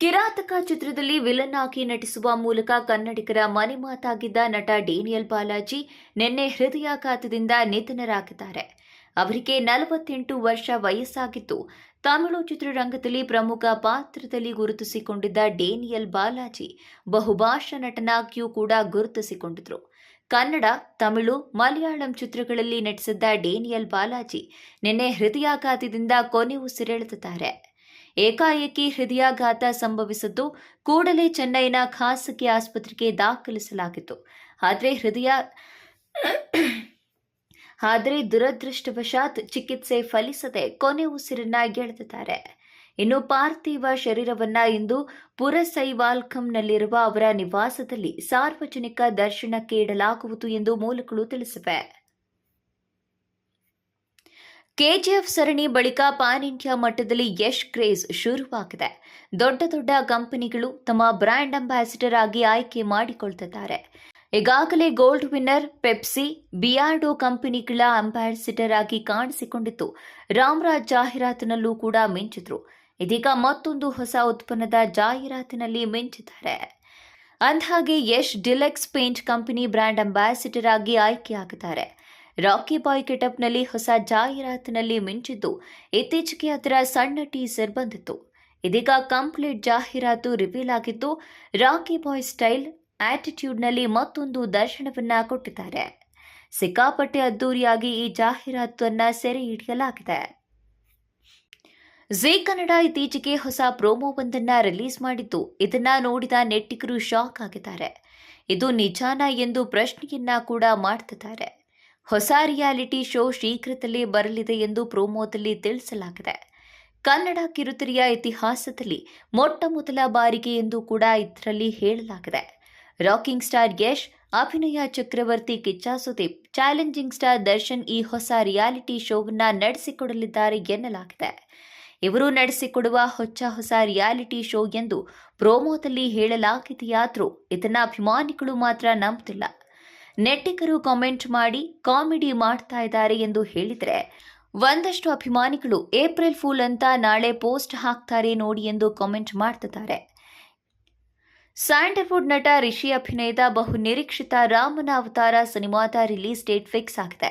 ಕಿರಾತಕ ಚಿತ್ರದಲ್ಲಿ ವಿಲನ್ ಆಗಿ ನಟಿಸುವ ಮೂಲಕ ಕನ್ನಡಿಗರ ಮನೆ ಮಾತಾಗಿದ್ದ ನಟ ಡೇನಿಯಲ್ ಬಾಲಾಜಿ ನಿನ್ನೆ ಹೃದಯಾಘಾತದಿಂದ ನಿಧನರಾಗಿದ್ದಾರೆ. ಅವರಿಗೆ ನಲವತ್ತೆಂಟು ವರ್ಷ ವಯಸ್ಸಾಗಿದ್ದು, ತಮಿಳು ಚಿತ್ರರಂಗದಲ್ಲಿ ಪ್ರಮುಖ ಪಾತ್ರದಲ್ಲಿ ಗುರುತಿಸಿಕೊಂಡಿದ್ದ ಡೇನಿಯಲ್ ಬಾಲಾಜಿ ಬಹುಭಾಷಾ ನಟನಾಗಿಯೂ ಕೂಡ ಗುರುತಿಸಿಕೊಂಡಿದ್ರು. ಕನ್ನಡ, ತಮಿಳು, ಮಲಯಾಳಂ ಚಿತ್ರಗಳಲ್ಲಿ ನಟಿಸಿದ್ದ ಡೇನಿಯಲ್ ಬಾಲಾಜಿ ನಿನ್ನೆ ಹೃದಯಾಘಾತದಿಂದ ಕೊನೆ ಉಸಿರೆಳೆದಿದ್ದಾರೆ. ಏಕಾಏಕಿ ಹೃದಯಾಘಾತ ಸಂಭವಿಸಿದ್ದು ಕೂಡಲೇ ಚೆನ್ನೈನ ಖಾಸಗಿ ಆಸ್ಪತ್ರೆಗೆ ದಾಖಲಿಸಲಾಗಿತ್ತು. ಆದರೆ ಹೃದಯ ಆದರೆ ದುರದೃಷ್ಟವಶಾತ್ ಚಿಕಿತ್ಸೆ ಫಲಿಸದೆ ಕೊನೆ ಉಸಿರನ್ನ ಗೆಳೆದಿದ್ದಾರೆ. ಇನ್ನು ಪಾರ್ಥಿವ ಶರೀರವನ್ನ ಇಂದು ಪುರಸೈವಾಲ್ಕಂನಲ್ಲಿರುವ ಅವರ ನಿವಾಸದಲ್ಲಿ ಸಾರ್ವಜನಿಕ ದರ್ಶನಕ್ಕೆ ಇಡಲಾಗುವುದು ಎಂದು ಮೂಲಗಳು ತಿಳಿಸಿವೆ. ಕೆಜಿಎಫ್ ಸರಣಿ ಬಳಿಕ ಪಾನ್ ಇಂಡಿಯಾ ಮಟ್ಟದಲ್ಲಿ ಯಶ್ ಕ್ರೇಜ್ ಶುರುವಾಗಿದೆ. ದೊಡ್ಡ ದೊಡ್ಡ ಕಂಪನಿಗಳು ತಮ್ಮ ಬ್ರ್ಯಾಂಡ್ ಅಂಬಾಸಿಡರ್ ಆಗಿ ಆಯ್ಕೆ ಮಾಡಿಕೊಳ್ತಿದ್ದಾರೆ. ಈಗಾಗಲೇ ಗೋಲ್ಡ್ ವಿನ್ನರ್ ಪೆಪ್ಸಿ, ಬಿಯಾರ್ಡೋ ಕಂಪನಿಗಳ ಅಂಬಾಸಿಡರ್ ಆಗಿ ಕಾಣಿಸಿಕೊಂಡಿತ್ತು ರಾಮರಾಜ್ ಜಾಹೀರಾತಿನಲ್ಲೂ ಕೂಡ ಮಿಂಚಿದ್ರು. ಇದೀಗ ಮತ್ತೊಂದು ಹೊಸ ಉತ್ಪನ್ನದ ಜಾಹೀರಾತಿನಲ್ಲಿ ಮಿಂಚಿದ್ದಾರೆ. ಅಂದಹಾಗೆ Yash Dulux paint company brand ambassador ಆಗಿ ಆಯ್ಕೆಯಾಗಿದ್ದಾರೆ. ರಾಕಿ ಬಾಯ್ ಗೆಟಪ್ನಲ್ಲಿ ಹೊಸ ಜಾಹೀರಾತಿನಲ್ಲಿ ಮಿಂಚಿದ್ದು, ಇತ್ತೀಚೆಗೆ ಅದರ ಸಣ್ಣ ಟೀಸರ್ ಬಂದಿತ್ತು. ಇದೀಗ ಕಂಪ್ಲೀಟ್ ಜಾಹೀರಾತು ರಿವೀಲ್ ಆಗಿದ್ದು, ರಾಕಿ ಬಾಯ್ ಸ್ಟೈಲ್, ಆಟಿಟ್ಯೂಡ್ನಲ್ಲಿ ಮತ್ತೊಂದು ದರ್ಶನವನ್ನ ಕೊಟ್ಟಿದ್ದಾರೆ. ಸಿಕ್ಕಾಪಟ್ಟೆ ಅದ್ದೂರಿಯಾಗಿ ಈ ಜಾಹೀರಾತನ್ನ ಸೆರೆ ಹಿಡಿಯಲಾಗಿದೆ. ಝೀ ಕನ್ನಡ ಇತ್ತೀಚೆಗೆ ಹೊಸ ಪ್ರೋಮೋವೊಂದನ್ನ ರಿಲೀಸ್ ಮಾಡಿದ್ದು, ಇದನ್ನ ನೋಡಿದ ನೆಟ್ಟಿಗರು ಶಾಕ್ ಆಗಿದ್ದಾರೆ. ಇದು ನಿಜಾನ ಎಂದು ಪ್ರಶ್ನೆಯನ್ನ ಕೂಡ ಮಾಡ್ತಿದ್ದಾರೆ. ಹೊಸ ರಿಯಾಲಿಟಿ ಶೋ ಶೀಘ್ರದಲ್ಲೇ ಬರಲಿದೆ ಎಂದು ಪ್ರೋಮೋದಲ್ಲಿ ತಿಳಿಸಲಾಗಿದೆ. ಕನ್ನಡ ಕಿರುತೆರೆಯ ಇತಿಹಾಸದಲ್ಲಿ ಮೊಟ್ಟ ಮೊದಲ ಬಾರಿಗೆ ಎಂದು ಕೂಡ ಇದರಲ್ಲಿ ಹೇಳಲಾಗಿದೆ. ರಾಕಿಂಗ್ ಸ್ಟಾರ್ ಯಶ್, ಅಭಿನಯ ಚಕ್ರವರ್ತಿ ಕಿಚ್ಚ ಸುದೀಪ್, ಚಾಲೆಂಜಿಂಗ್ ಸ್ಟಾರ್ ದರ್ಶನ್ ಈ ಹೊಸ ರಿಯಾಲಿಟಿ ಶೋವನ್ನ ನಡೆಸಿಕೊಡಲಿದ್ದಾರೆ ಎನ್ನಲಾಗಿದೆ. ಇವರು ನಡೆಸಿಕೊಡುವ ಹೊಚ್ಚ ಹೊಸ ರಿಯಾಲಿಟಿ ಶೋ ಎಂದು ಪ್ರೋಮೋದಲ್ಲಿ ಹೇಳಲಾಗಿದೆಯಾದರೂ ಇದನ್ನ ಅಭಿಮಾನಿಗಳು ಮಾತ್ರ ನಂಬುತ್ತಿಲ್ಲ ನೆಟ್ಟಿಗರು ಕಾಮೆಂಟ್ ಮಾಡಿ ಕಾಮಿಡಿ ಮಾಡ್ತಾ ಇದ್ದಾರೆ ಎಂದು ಹೇಳಿದರೆ, ಒಂದಷ್ಟು ಅಭಿಮಾನಿಗಳು ಏಪ್ರಿಲ್ ಫೂಲ್ ಅಂತ ನಾಳೆ ಪೋಸ್ಟ್ ಹಾಕ್ತಾರೆ ನೋಡಿ ಎಂದು ಕಾಮೆಂಟ್ ಮಾಡ್ತಿದ್ದಾರೆ. ಸ್ಯಾಂಡಲ್ವುಡ್ ನಟ ರಿಷಿ ಅಭಿನಯದ ಬಹು ನಿರೀಕ್ಷಿತ ರಾಮನ ಅವತಾರ ಸಿನಿಮಾದ ರಿಲೀಸ್ ಡೇಟ್ ಫಿಕ್ಸ್ ಆಗಿದೆ.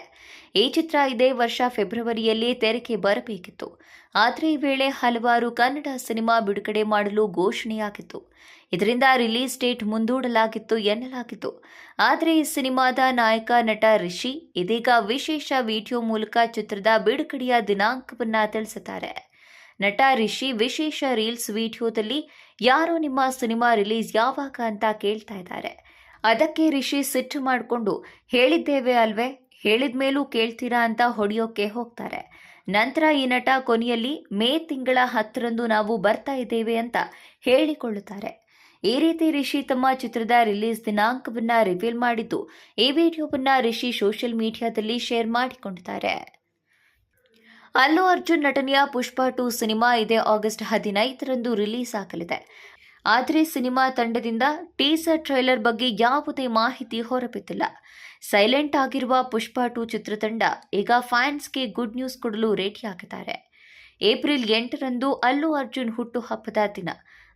ಈ ಚಿತ್ರ ಇದೇ ವರ್ಷ ಫೆಬ್ರವರಿಯಲ್ಲಿ ತೆರೆಗೆ ಬರಬೇಕಿತ್ತು. ಆದರೆ ಈ ವೇಳೆ ಹಲವಾರು ಕನ್ನಡ ಸಿನಿಮಾ ಬಿಡುಗಡೆ ಮಾಡಲು ಘೋಷಣೆಯಾಗಿತ್ತು. ಇದರಿಂದ ರಿಲೀಸ್ ಡೇಟ್ ಮುಂದೂಡಲಾಗಿತ್ತು ಎನ್ನಲಾಗಿತ್ತು. ಆದರೆ ಈ ಸಿನಿಮಾದ ನಾಯಕ ನಟ ರಿಷಿ ಇದೀಗ ವಿಶೇಷ ವಿಡಿಯೋ ಮೂಲಕ ಚಿತ್ರದ ಬಿಡುಗಡೆಯ ದಿನಾಂಕವನ್ನು ತಿಳಿಸಿದ್ದಾರೆ. ನಟ ರಿಷಿ ವಿಶೇಷ ರೀಲ್ಸ್ ವಿಡಿಯೋದಲ್ಲಿ ಯಾರೋ ನಿಮ್ಮ ಸಿನಿಮಾ ರಿಲೀಸ್ ಯಾವಾಗ ಅಂತ ಕೇಳ್ತಾ ಇದ್ದಾರೆ. ಅದಕ್ಕೆ ರಿಷಿ ಸಿಟ್ಟು ಮಾಡಿಕೊಂಡು ಹೇಳಿದ್ದೇವೆ ಅಲ್ವೇ? ಹೇಳಿದ ಮೇಲೂ ಕೇಳ್ತೀರಾ ಅಂತ ಹೊಡೆಯೋಕೆ ಹೋಗ್ತಾರೆ. ನಂತರ ಈ ನಟ ಕೊನೆಯಲ್ಲಿ ಮೇ ತಿಂಗಳ ಹತ್ತರಂದು ನಾವು ಬರ್ತಾ ಇದ್ದೇವೆ ಅಂತ ಹೇಳಿಕೊಳ್ಳುತ್ತಾರೆ. ಈ ರೀತಿ ರಿಷಿ ತಮ್ಮ ಚಿತ್ರದ ರಿಲೀಸ್ ದಿನಾಂಕವನ್ನ ರಿವೀಲ್ ಮಾಡಿದ್ದು ಈ ವಿಡಿಯೋವನ್ನ ರಿಷಿ ಸೋಷಿಯಲ್ ಮೀಡಿಯಾದಲ್ಲಿ ಶೇರ್ ಮಾಡಿಕೊಂಡಿದ್ದಾರೆ. ಅಲ್ಲು ಅರ್ಜುನ್ ನಟನೆಯ ಪುಷ್ಪ ಟು ಸಿನಿಮಾ ಇದೇ ಆಗಸ್ಟ್ ಹದಿನೈದರಂದು ರಿಲೀಸ್ ಆಗಲಿದೆ. ಆದರೆ ಸಿನಿಮಾ ತಂಡದಿಂದ ಟೀಸರ್ ಟ್ರೈಲರ್ ಬಗ್ಗೆ ಯಾವುದೇ ಮಾಹಿತಿ ಹೊರಬಿದ್ದಿಲ್ಲ. ಸೈಲೆಂಟ್ ಆಗಿರುವ ಪುಷ್ಪ ಟು ಚಿತ್ರತಂಡ ಈಗ ಫ್ಯಾನ್ಸ್ಗೆ ಗುಡ್ ನ್ಯೂಸ್ ಕೊಡಲು ರೆಡಿಯಾಗಿದ್ದಾರೆ. ಏಪ್ರಿಲ್ ಎಂಟರಂದು ಅಲ್ಲು ಅರ್ಜುನ್ ಹುಟ್ಟುಹಬ್ಬದ ದಿನ.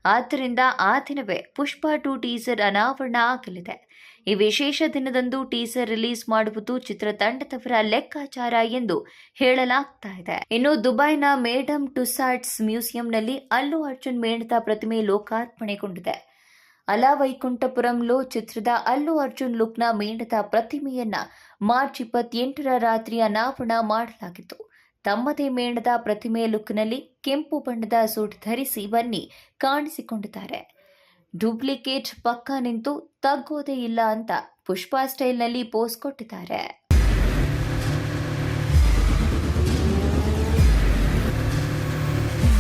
ಆದ್ದರಿಂದ ಆ ದಿನವೇ ಪುಷ್ಪ ಟು ಟೀಸರ್ ಅನಾವರಣ ಆಗಲಿದೆ. ಈ ವಿಶೇಷ ದಿನದಂದು ಟೀಸರ್ ರಿಲೀಸ್ ಮಾಡುವುದು ಚಿತ್ರತಂಡದವರ ಲೆಕ್ಕಾಚಾರ ಎಂದು ಹೇಳಲಾಗ್ತಾ ಇದೆ. ಇನ್ನು ದುಬೈನ ಮೇಡಮ್ ಟುಸಾರ್ಟ್ಸ್ ಮ್ಯೂಸಿಯಂನಲ್ಲಿ ಅಲ್ಲು ಅರ್ಜುನ್ ಮೇಣದ ಪ್ರತಿಮೆ ಲೋಕಾರ್ಪಣೆಗೊಂಡಿದೆ. ಅಲ ವೈಕುಂಠಪುರಂಲೋ ಚಿತ್ರದ ಅಲ್ಲು ಅರ್ಜುನ್ ಲುಕ್ನ ಮೇಣದ ಪ್ರತಿಮೆಯನ್ನ ಮಾರ್ಚ್ ಇಪ್ಪತ್ತೆಂಟರ ರಾತ್ರಿ ಅನಾವರಣ ಮಾಡಲಾಗಿತ್ತು. ತಮ್ಮದೇ ಮೇಣದ ಪ್ರತಿಮೆ ಲುಕ್ನಲ್ಲಿ ಕೆಂಪು ಬಣ್ಣದ ಸೂಟ್ ಧರಿಸಿ ಬನ್ನಿ ಕಾಣಿಸಿಕೊಂಡಿದ್ದಾರೆ. ಡೂಪ್ಲಿಕೇಟ್ ಪಕ್ಕ ನಿಂತು ತಗ್ಗೋದೇ ಇಲ್ಲ ಅಂತ ಪುಷ್ಪಾ ಸ್ಟೈಲ್ನಲ್ಲಿ ಪೋಸ್ ಕೊಟ್ಟಿದ್ದಾರೆ.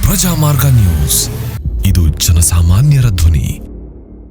ಪ್ರಜಾಮಾರ್ಗ ನ್ಯೂಸ್. ಇದು ಜನಸಾಮಾನ್ಯರ ಧ್ವನಿ.